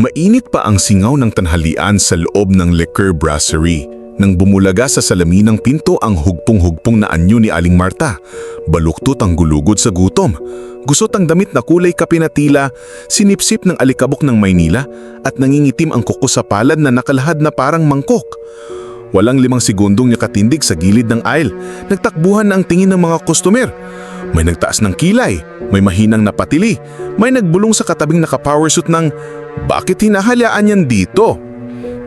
Mainit pa ang singaw ng tanghalian sa loob ng liquor brasserie nang bumulaga sa salamin ng pinto ang hugpong-hugpong na anyo ni Aling Marta. Baluktot ang gulugod sa gutom. Gusot ang damit na kulay kape na tila, sinipsip ng alikabok ng Maynila at nangingitim ang kuko sa palad na nakalahad na parang mangkok. Walang limang segundong nakatindig sa gilid ng aisle. Nagtakbuhan na ang tingin ng mga customer. May nagtaas ng kilay, may mahinang napatili, may nagbulong sa katabing naka-powersuit ng, bakit hinahalyaan yan dito?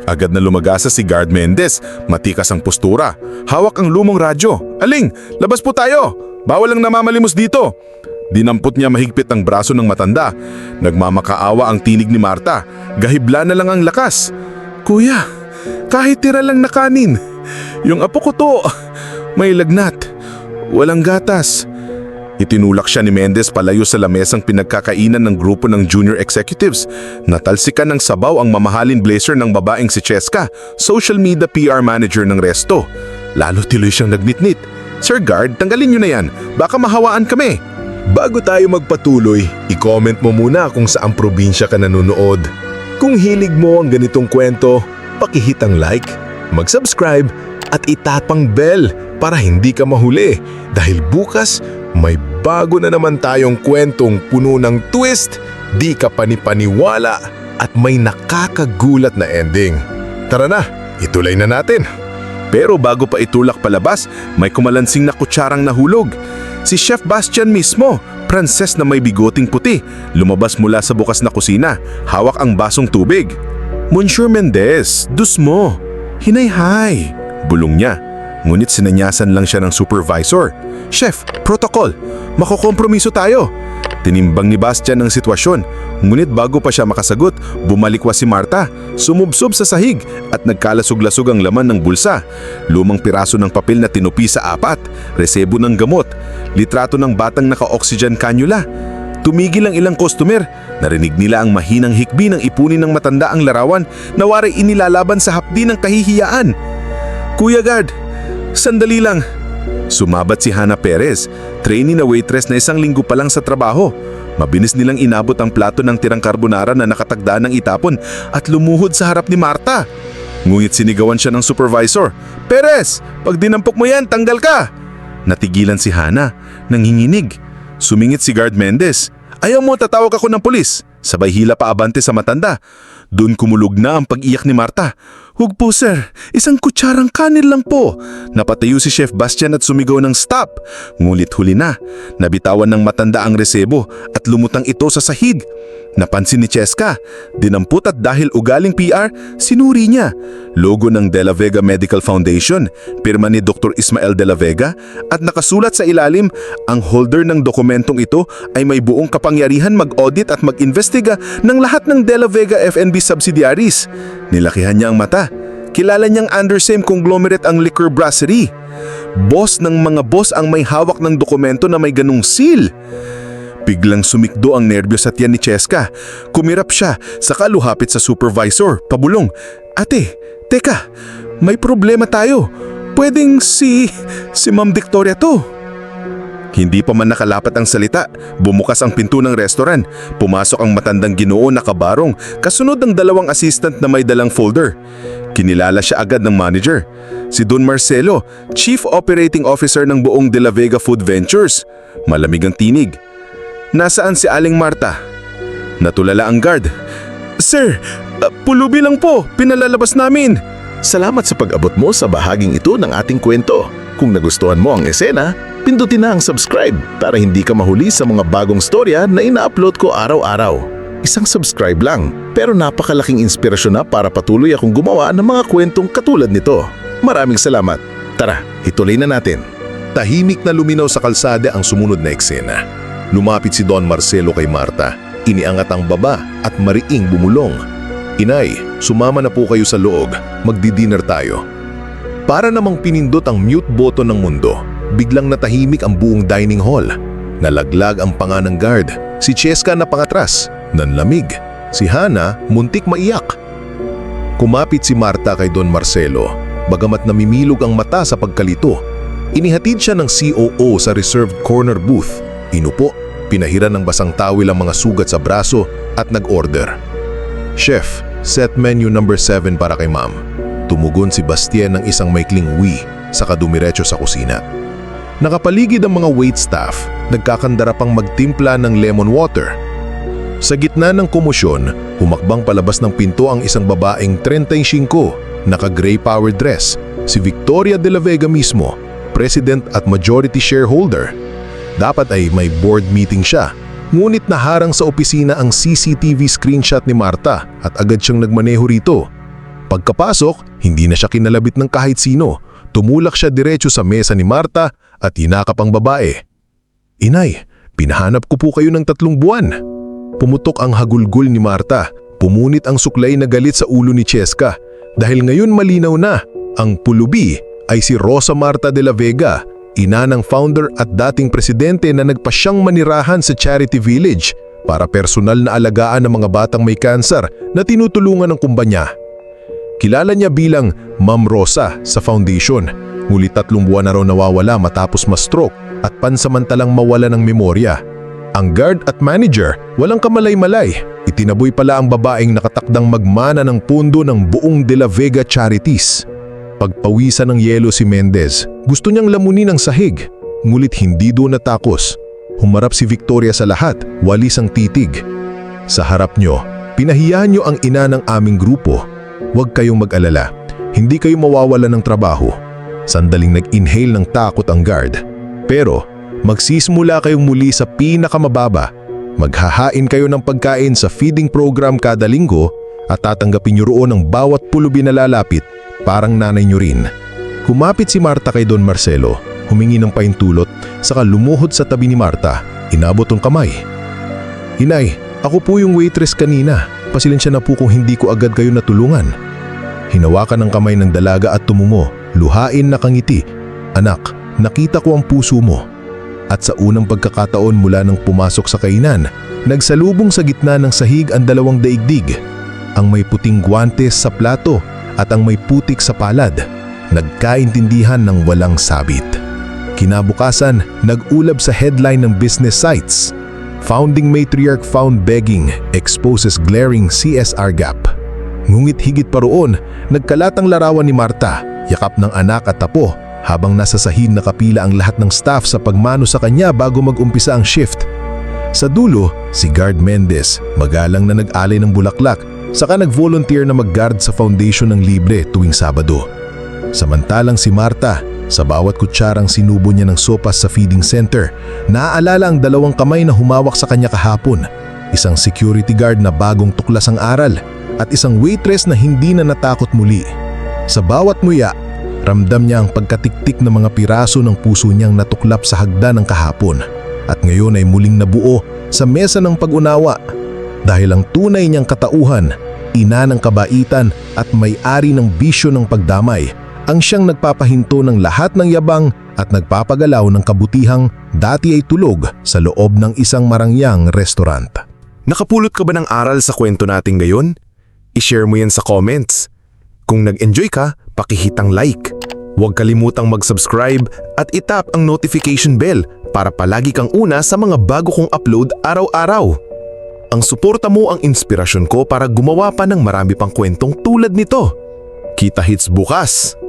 Agad na lumagasa si Guard Mendez, matikas ang postura. Hawak ang lumong radyo. Aling, labas po tayo! Bawal ang namamalimos dito! Dinampot niya mahigpit ang braso ng matanda. Nagmamakaawa ang tinig ni Marta. Gahibla na lang ang lakas. Kuya, kahit tira lang na kanin. Yung apo ko to, may lagnat. Walang gatas. Itinulak siya ni Mendez palayo sa lamesang pinagkakainan ng grupo ng junior executives. Natalsikan ng sabaw ang mamahalin blazer ng babaeng si Cheska, social media PR manager ng resto. Lalo tiloy siyang nagnitnit. Sir Guard, tanggalin niyo na yan. Baka mahawaan kami. Bago tayo magpatuloy, i-comment mo muna kung saang probinsya ka nanonood. Kung hilig mo ang ganitong kwento, pakihit ang like, mag-subscribe at itapang bell para hindi ka mahuli dahil bukas may bago na naman tayong kwentong puno ng twist, di ka panipaniwala at may nakakagulat na ending. Tara na, ituloy na natin. Pero bago pa itulak palabas, may kumalansing na kutsarang nahulog. Si Chef Bastian mismo, Pranses na may bigoting puti, lumabas mula sa bukas na kusina, hawak ang basong tubig. Monsieur Mendez, dus mo. Hinay-hay, bulong niya. Ngunit sinanyasan lang siya ng supervisor. Chef, protocol, makokompromiso tayo. Tinimbang ni Bastian ang sitwasyon, ngunit bago pa siya makasagot, bumalikwas si Marta, sumubsob sa sahig at nagkalasog-lasog ang laman ng bulsa. Lumang piraso ng papel na tinupi sa apat, resebo ng gamot, litrato ng batang naka-oxygen cannula. Tumigil ang ilang customer, narinig nila ang mahinang hikbi ng ipunin ng matanda ang larawan na waray inilalaban sa hapdi ng kahihiyaan. Kuya Guard, sandali lang. Sumabat si Hana Perez, trainee na waitress na isang linggo pa lang sa trabaho. Mabinis nilang inabot ang plato ng tirang carbonara na nakatagda ng itapon at lumuhod sa harap ni Marta. Ngunit sinigawan siya ng supervisor. Perez, pag dinampok mo yan, tanggal ka! Natigilan si Hana, nanginginig. Sumingit si Guard Mendez. Ayaw mo, tatawag ako ng pulis. Sabay hila pa abante sa matanda. Doon kumulog na ang pag-iyak ni Marta. Hug po sir, isang kutsarang kanin lang po. Napatayo si Chef Bastian at sumigaw ng stop. Ngulit huli na. Nabitawan ng matanda ang resebo at lumutang ito sa sahig. Napansin ni Cheska. Dinamput at dahil ugaling PR, sinuri niya. Logo ng De La Vega Medical Foundation, pirma ni Dr. Ismael De La Vega at nakasulat sa ilalim, ang holder ng dokumentong ito ay may buong kapangyarihan mag-audit at mag-investiga ng lahat ng De La Vega FNB subsidiaries. Nilakihan niya ang mata. Kilala niyang under same conglomerate ang liquor brasserie. Boss ng mga boss ang may hawak ng dokumento na may ganung seal. Biglang sumikdo ang nerbyo sa tiyan ni Cheska. Kumirap siya, saka luhapit sa supervisor, pabulong. Ate, teka, may problema tayo. Pwedeng si... si Ma'am Victoria to. Hindi pa man nakalapat ang salita, bumukas ang pinto ng restaurant. Pumasok ang matandang ginoo na kabarong, kasunod ng dalawang assistant na may dalang folder. Kinilala siya agad ng manager. Si Don Marcelo, Chief Operating Officer ng buong De La Vega Food Ventures. Malamig ang tinig. Nasaan si Aling Marta? Natulala ang guard. Sir, uh, pulubi lang po, pinalalabas namin. Salamat sa pag-abot mo sa bahaging ito ng ating kwento. Kung nagustuhan mo ang esena, pindutin na ang subscribe para hindi ka mahuli sa mga bagong storya na ina-upload ko araw-araw. Isang subscribe lang, pero napakalaking inspirasyon na para patuloy akong gumawa ng mga kwentong katulad nito. Maraming salamat. Tara, ituloy na natin. Tahimik na luminaw sa kalsada ang sumunod na eksena. Lumapit si Don Marcelo kay Marta. Iniangat ang baba at mariing bumulong. Inay, sumama na po kayo sa loob. Magdi-dinner tayo. Para namang pinindot ang mute button ng mundo, biglang natahimik ang buong dining hall. Nalaglag ang panga ng guard. Si Cheska na pangatras, nanlamig. Si Hana muntik maiyak. Kumapit si Marta kay Don Marcelo, bagamat namimilog ang mata sa pagkalito. Inihatid siya ng COO sa reserved corner booth. Inupo, pinahiran ng basang tawil ang mga sugat sa braso at nag-order. Chef, set menu number 7 para kay ma'am. Tumugon si Bastien ng isang maikling wi sa kadumiretso sa kusina. Nakapaligid ang mga waitstaff, nagkakandara pang magtimpla ng lemon water. Sa gitna ng komosyon, humakbang palabas ng pinto ang isang babaeng 35, naka-gray power dress, si Victoria de la Vega mismo, president at majority shareholder. Dapat ay may board meeting siya, ngunit naharang sa opisina ang CCTV screenshot ni Marta at agad siyang nagmaneho rito. Pagkapasok, hindi na siya kinalabit ng kahit sino. Tumulak siya diretso sa mesa ni Marta at hinakap ang babae. Inay, pinahanap ko po kayo ng tatlong buwan. Pumutok ang hagulgul ni Marta. Pumunit ang suklay na galit sa ulo ni Cheska. Dahil ngayon malinaw na, ang pulubi ay si Rosa Marta de la Vega, ina ng founder at dating presidente na nagpasyang manirahan sa Charity Village para personal na alagaan ng mga batang may kansar na tinutulungan ng kumpanya. Kilala niya bilang Ma'am Rosa sa foundation, ngunit tatlong buwan na raw nawawala matapos ma-stroke at pansamantalang mawala ng memorya. Ang guard at manager, walang kamalay-malay. Itinaboy pala ang babaeng nakatakdang magmana ng pundo ng buong De La Vega Charities. Pagpawisan ng yelo si Mendez, gusto niyang lamunin ang sahig, ngulit hindi doon natakos. Humarap si Victoria sa lahat, walis ang titig. Sa harap niyo, pinahiya niyo ang ina ng aming grupo. Huwag kayong mag-alala, hindi kayo mawawala ng trabaho. Sandaling nag-inhale ng takot ang guard. Pero, magsisimula kayong muli sa pinakamababa. Maghahain kayo ng pagkain sa feeding program kada linggo at tatanggapin niyo roon ang bawat pulubi na lalapit parang nanay niyo rin. Kumapit si Marta kay Don Marcelo, humingi ng paintulot, saka lumuhod sa tabi ni Marta, inabot ang kamay. Inay, ako po yung waitress kanina. Pasensya na po kung hindi ko agad kayo natulungan. Hinawakan ang kamay ng dalaga at tumungo, luhain na kangiti. Anak, nakita ko ang puso mo. At sa unang pagkakataon mula nang pumasok sa kainan, nagsalubong sa gitna ng sahig ang dalawang daigdig. Ang may puting guwantes sa plato at ang may putik sa palad. Nagkaintindihan ng walang sabit. Kinabukasan, nag-ulab sa headline ng business sites. Founding matriarch found begging exposes glaring CSR gap. Ngunit higit pa roon, nagkalatang larawan ni Marta, yakap ng anak at tapo habang nasa sahig nakapila ang lahat ng staff sa pagmano sa kanya bago mag-umpisa ang shift. Sa dulo, si Guard Mendez, magalang na nag-alay ng bulaklak, saka nag-volunteer na mag-guard sa foundation ng libre tuwing Sabado. Samantalang si Marta, sa bawat kutsarang sinubo niya ng sopas sa feeding center, naaalala ang dalawang kamay na humawak sa kanya kahapon, isang security guard na bagong tuklas ang aral, at isang waitress na hindi na natakot muli. Sa bawat muya, ramdam niya ang pagkatiktik ng mga piraso ng puso niyang natuklap sa hagda ng kahapon at ngayon ay muling nabuo sa mesa ng pag-unawa dahil ang tunay niyang katauhan, ina ng kabaitan at may-ari ng bisyo ng pagdamay, ang siyang nagpapahinto ng lahat ng yabang at nagpapagalaw ng kabutihang dati ay tulog sa loob ng isang marangyang restaurant. Nakapulot ka ba ng aral sa kwento natin ngayon? I-share mo yan sa comments. Kung nag-enjoy ka, pakihitang like. Huwag kalimutang mag-subscribe at itap ang notification bell para palagi kang una sa mga bago kong upload araw-araw. Ang suporta mo ang inspirasyon ko para gumawa pa ng marami pang kwentong tulad nito. Kita hits bukas!